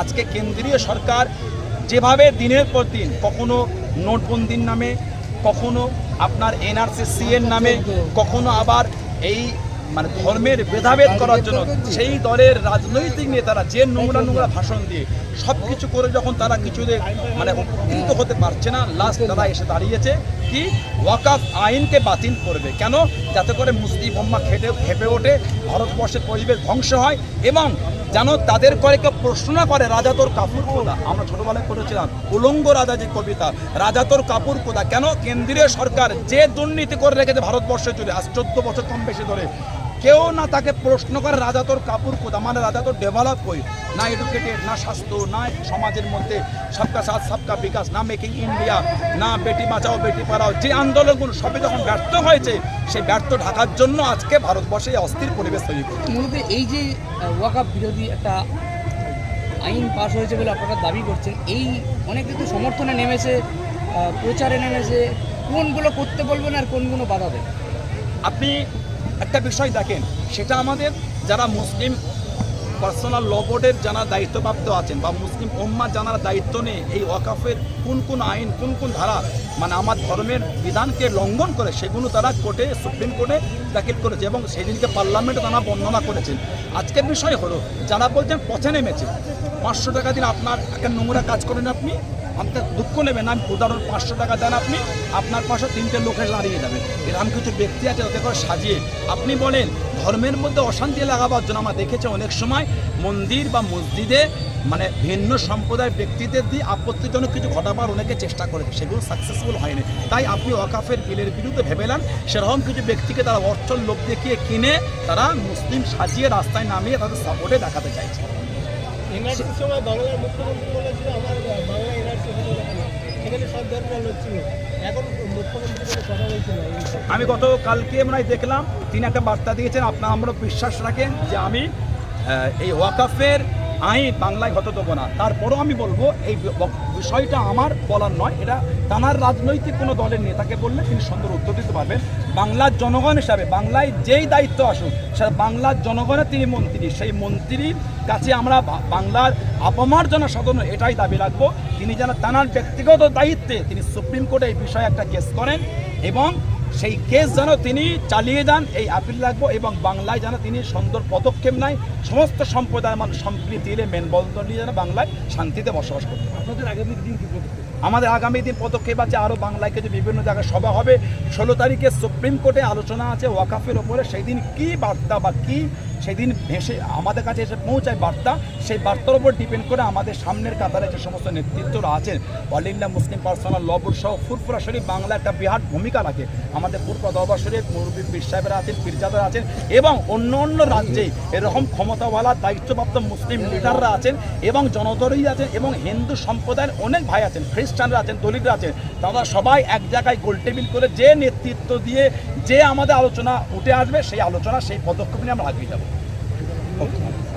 আজকে কেন্দ্রীয় সরকার যেভাবে দিনের পর দিন কখনো নোটবন্দির নামে, কখনো আপনার এনআরসি সি নামে, কখনো আবার এই মানে ধর্মের ভেদাভেদ করার জন্য সেই দলের রাজনৈতিক নেতারা যে নোংরা নোংরা ভাষণ দিয়ে সব কিছু করে যখন তারা কিছুতে মানে উপকৃত হতে পারছে না লাস্ট তারা এসে দাঁড়িয়েছে কি ওয়াকাফ আইনকে বাতিল করবে। কেন? যাতে করে মুসলিম উম্মা খেটে, খেপে ওঠে, ভারতবর্ষের পরিবেশ ধ্বংস হয় এবং যেন তাদের করে কেউ প্রশ্ন করে, রাজা তোর কাপুর কোদা আমরা ছোটবেলায় পড়েছিলাম, উলঙ্গ রাজা যে কবিতা, রাজা তোর কাপুর কোদা কেন? কেন্দ্রীয় সরকার যে দুর্নীতি করে রেখেছে ভারতবর্ষে চলে আজ চোদ্দ বছর কম বেশি ধরে কেউ না তাকে প্রশ্ন করে রাজা তোর কাপুর কোদা মানে রাজা তোর ডেভেলপ কই? না এডুকেটেড না স্বাস্থ্য না সমাজের মধ্যে সবকা সাথ সবকা বিকাশ না মেকিং ইন্ডিয়া না বেটি বাঁচাও বেটি পড়াও। যে আন্দোলনগুলো সবে যখন ব্যর্থ হয়েছে সেই ব্যর্থ ঢাকার জন্য আজকে ভারতবর্ষে অস্থির পরিবেশ তৈরি করছে। মূলত এই যে ওয়াকাপ বিরোধী একটা আইন পাশ হয়েছে বলে আপনারা দাবি করছেন এই অনেক কিন্তু সমর্থনে নেমেছে প্রচারে নেমেছে। কোনগুলো করতে বলবেন আর কোনগুলো বাধা দেবেন আপনি একটা বিষয় দেখেন, সেটা আমাদের যারা মুসলিম পার্সোনাল ল বোর্ডের যারা দায়িত্বপ্রাপ্ত আছেন বা মুসলিম ওম্মা জানার দায়িত্ব নিয়ে এই ওয়াকাফের কোন কোন আইন, কোন কোন ধারা মানে আমার ধর্মের বিধানকে লঙ্ঘন করে, সেগুলো তারা কোর্টে, সুপ্রিম কোর্টে দাখিল করেছে এবং সেদিনকে পার্লামেন্টে তারা বর্ণনা করেছেন। আজকের বিষয় হলো, যারা বলছেন পথে নেমেছে, পাঁচশো টাকা দিন আপনার একটা নোংরা কাজ করেন আপনি আপনার দুঃখ নেবেন আমি উদাহরণ পাঁচশো টাকা দেন আপনি, আপনার পাশে তিনটে লোক এসে দাঁড়িয়ে যাবে। এরকম কিছু ব্যক্তি আছে যাতে করে সাজিয়ে। আপনি বলেন, ধর্মের মধ্যে অশান্তি লাগাবার জন্য আমরা দেখেছি অনেক সময় মন্দির বা মসজিদে মানে ভিন্ন সম্প্রদায়ের ব্যক্তিদের দিয়ে আপত্তিজনক কিছু ঘটাবার অনেকে চেষ্টা করেছে। সেগুলো সাকসেসফুল হয়নি। তাই আপনি ওয়াকাফের বিলের বিরুদ্ধে ভেবেলেন সেরকম কিছু ব্যক্তিকে তারা অর্থ লোভ দেখিয়ে কিনে, তারা মুসলিম সাজিয়ে রাস্তায় নামিয়ে তাদের সাপোর্টে দেখাতে চাইছে। সময় বাংলার মুখ্যমন্ত্রী আমার বাংলা সব এখন মুখ্যমন্ত্রী কথা। আমি গত কালকে মনে দেখলাম, তিনি একটা বার্তা দিয়েছেন, আপনার আমরা বিশ্বাস রাখেন যে আমি এই ওয়াকাফের আইন বাংলায় হতে দেবো না। তারপরও আমি বলব, এই বিষয়টা আমার বলার নয়। এটা তানার রাজনৈতিক কোনো দলের নেতাকে বললে তিনি সুন্দর উত্তর দিতে পারবেন। বাংলার জনগণ হিসাবে, বাংলায় যেই দায়িত্ব আসুক সেটা বাংলার জনগণের তিনি মন্ত্রী। সেই মন্ত্রীর কাছে আমরা বাংলার অপমার্জনা সাধন এটাই দাবি রাখব, তিনি যেন তানার ব্যক্তিগত দায়িত্বে তিনি সুপ্রিম কোর্টে এই বিষয়ে একটা কেস করেন এবং সেই কেস যেন তিনি চালিয়ে যান এই আপিল রাখব এবং বাংলায় যেন তিনি সুন্দর পদক্ষেপ নেয় সমস্ত সম্প্রদায়ের মানুষ সম্প্রীতি এলে মেনবন্ধন নিয়ে যেন বাংলায় শান্তিতে বসবাস করতে। আপনাদের আগামী দিন কি আমাদের আগামী দিন পদক্ষেপ আছে আরও বাংলায় কিছু বিভিন্ন জায়গায় সভা হবে ষোলো তারিখে সুপ্রিম কোর্টে আলোচনা আছে ওয়াকাফের ওপরে সেই দিন কী বার্তা বা কী সেদিন ভেসে আমাদের কাছে এসে পৌঁছায় বার্তা, সেই বার্তার উপর ডিপেন্ড করে আমাদের সামনের কাতারে যে সমস্ত নেতৃত্বরা আছেন all India Muslim personal law board সহ ফুরফুরা শরীফ বাংলা একটা বিরাট ভূমিকা রাখে। আমাদের পূর্ব দরবার শরীফ, মুরব্বী পীর সাহেবরা আছেন পীরজাদারা আছেন, এবং অন্য অন্য রাজ্যে এরকম ক্ষমতাওয়ালা, দায়িত্বপ্রাপ্ত মুসলিম লিডাররা আছেন, এবং জনদরই আছেন, এবং হিন্দু সম্প্রদায়ের অনেক ভাই আছেন, খ্রিস্টানরা আছেন, দলিতরা আছেন, তারা সবাই এক জায়গায় গোল টেবিল করে যে নেতৃত্ব দিয়ে, যে আমাদের আলোচনা উঠে আসবে, সেই আলোচনা, সেই পদক্ষেপ নিয়ে আমরা আগিয়ে যাব। Okay.